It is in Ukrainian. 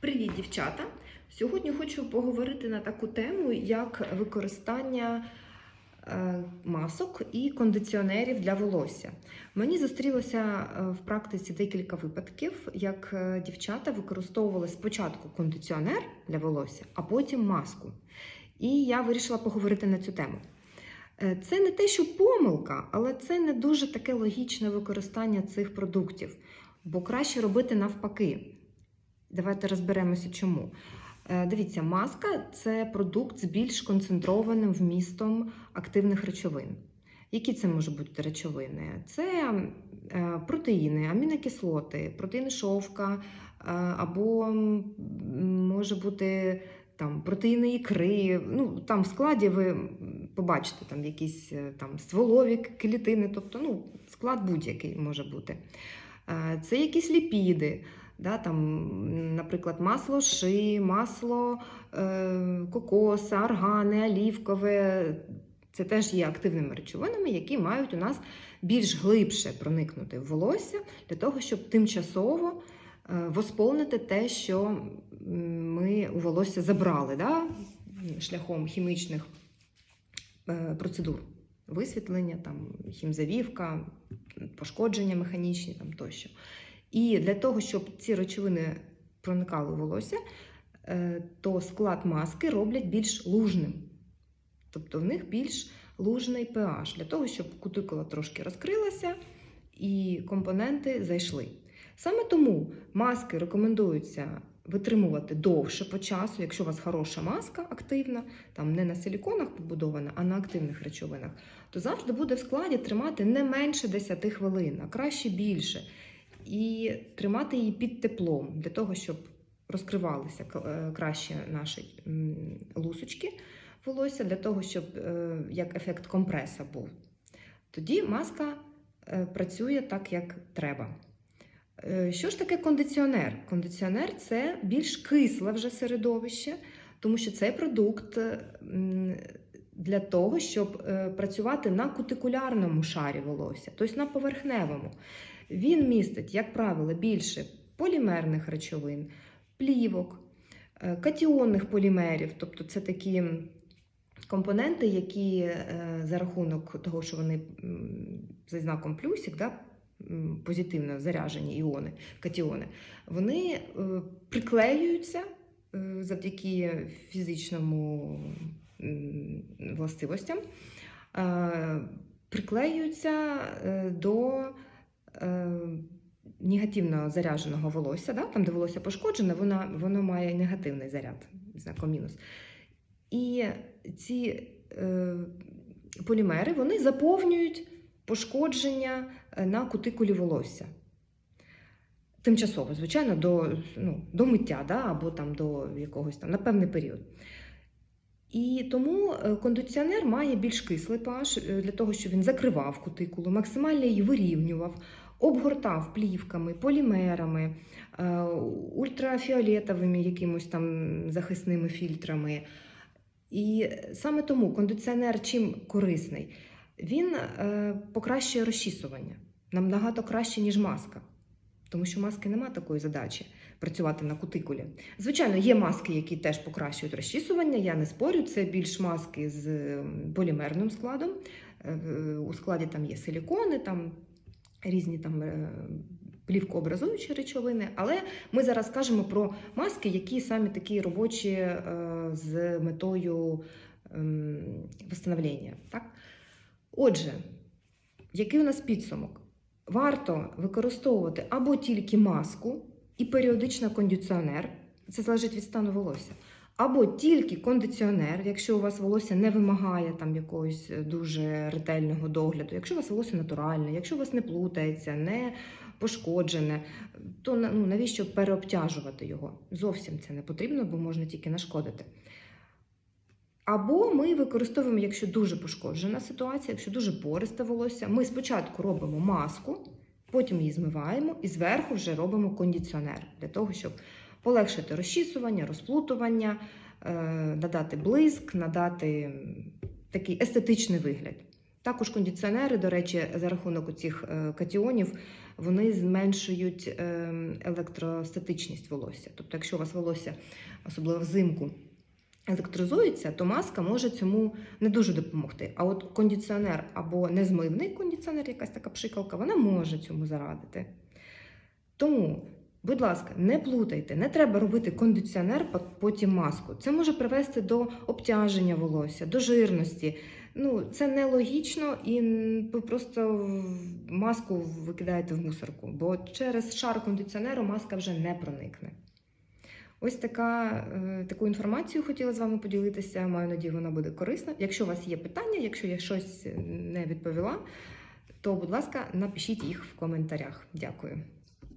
Привіт, дівчата! Сьогодні хочу поговорити на таку тему, як використання е, масок і кондиціонерів для волосся. Мені зустрілося е, в практиці декілька випадків, як е, дівчата використовували спочатку кондиціонер для волосся, а потім маску. І я вирішила поговорити на цю тему. Це не те, що помилка, але це не дуже таке логічне використання цих продуктів, бо краще робити навпаки. Давайте розберемося, чому. Е, Дивіться, маска це продукт з більш концентрованим вмістом активних речовин. Які це можуть бути речовини? Це е, протеїни, амінокислоти, протеїни шовка, е, або може бути там протеїни ікри. Ну, там в складі ви побачите там якісь там стволові клітини, тобто ну, склад будь-який може бути. Це якісь ліпіди. Да, там, наприклад, масло ши, масло е, кокоса, аргани, олівкове. Це теж є активними речовинами, які мають у нас більш глибше проникнути в волосся для того, щоб тимчасово е, восполнити те, що ми у волосся забрали да, шляхом хімічних е, процедур. Висвітлення, там, хімзавівка, пошкодження механічні там, тощо. І для того, щоб ці речовини проникали в волосся, е, то склад маски роблять більш лужним. Тобто в них більш лужний pH, для того, щоб кутикула трошки розкрилася і компоненти зайшли. Саме тому маски рекомендується витримувати довше по часу, якщо у вас хороша маска активна, там не на силіконах побудована, а на активних речовинах, то завжди буде в складі тримати не менше 10 хвилин, а краще більше і тримати її під теплом для того, щоб розкривалися е, краще наші лусочки волосся, для того, щоб е, як ефект компреса був. Тоді маска е, працює так, як треба. Що ж таке кондиціонер? Кондиціонер це більш кисле вже середовище, тому що цей продукт для того, щоб працювати на кутикулярному шарі волосся, тобто на поверхневому. Він містить, як правило, більше полімерних речовин, плівок, е, катіонних полімерів, тобто це такі компоненти, які е, за рахунок того, що вони за знаком плюсик, да, позитивно заряжені іони, катіони, вони е, приклеюються завдяки фізичному властивостям, приклеюються до негативно зарядженого волосся, да? там, де волосся пошкоджене, воно, воно має негативний заряд, знаком мінус. І ці е, полімери вони заповнюють пошкодження е, на кутикулі волосся. Тимчасово, звичайно, до, ну, до миття да? або там до якогось там на певний період. І тому е, кондиціонер має більш кислий pH е, для того, щоб він закривав кутикулу, максимально її вирівнював, обгортав плівками, полімерами, е, ультрафіолетовими якимось там захисними фільтрами. І саме тому кондиціонер чим корисний? Він покращує розчісування. Нам набагато краще, ніж маска. Тому що маски немає такої задачі працювати на кутикулі. Звичайно, є маски, які теж покращують розчісування. Я не спорю, це більш маски з ем, полімерним складом. Е, У складі там є силікони, там різні там е, плівкообразуючі речовини. Але ми зараз кажемо про маски, які самі такі робочі е, з метою ем, восстановлення. Так? Отже, який у нас підсумок? Варто використовувати або тільки маску і періодично кондиціонер, це залежить від стану волосся, або тільки кондиціонер, якщо у вас волосся не вимагає там якогось дуже ретельного догляду, якщо у вас волосся натуральне, якщо у вас не плутається, не пошкоджене, то ну, навіщо переобтяжувати його? Зовсім це не потрібно, бо можна тільки нашкодити. Або ми використовуємо, якщо дуже пошкоджена ситуація, якщо дуже пористе волосся, ми спочатку робимо маску, потім її змиваємо і зверху вже робимо кондиціонер для того, щоб полегшити розчісування, розплутування, е, надати блиск, надати такий естетичний вигляд. Також кондиціонери, до речі, за рахунок цих катіонів вони зменшують ем, електростатичність волосся. Тобто, якщо у вас волосся, особливо взимку, електризується, то маска може цьому не дуже допомогти. А от кондиціонер або незмивний кондиціонер, якась така пшикалка, вона може цьому зарадити. Тому, будь ласка, не плутайте, не треба робити кондиціонер, по- потім маску. Це може привести до обтяження волосся, до жирності. Ну, це нелогічно і ви просто маску викидаєте в мусорку, бо через шар кондиціонеру маска вже не проникне. Ось така, е, таку інформацію хотіла з вами поділитися. Маю надію, вона буде корисна. Якщо у вас є питання, якщо я щось не відповіла, то, будь ласка, напишіть їх в коментарях. Дякую.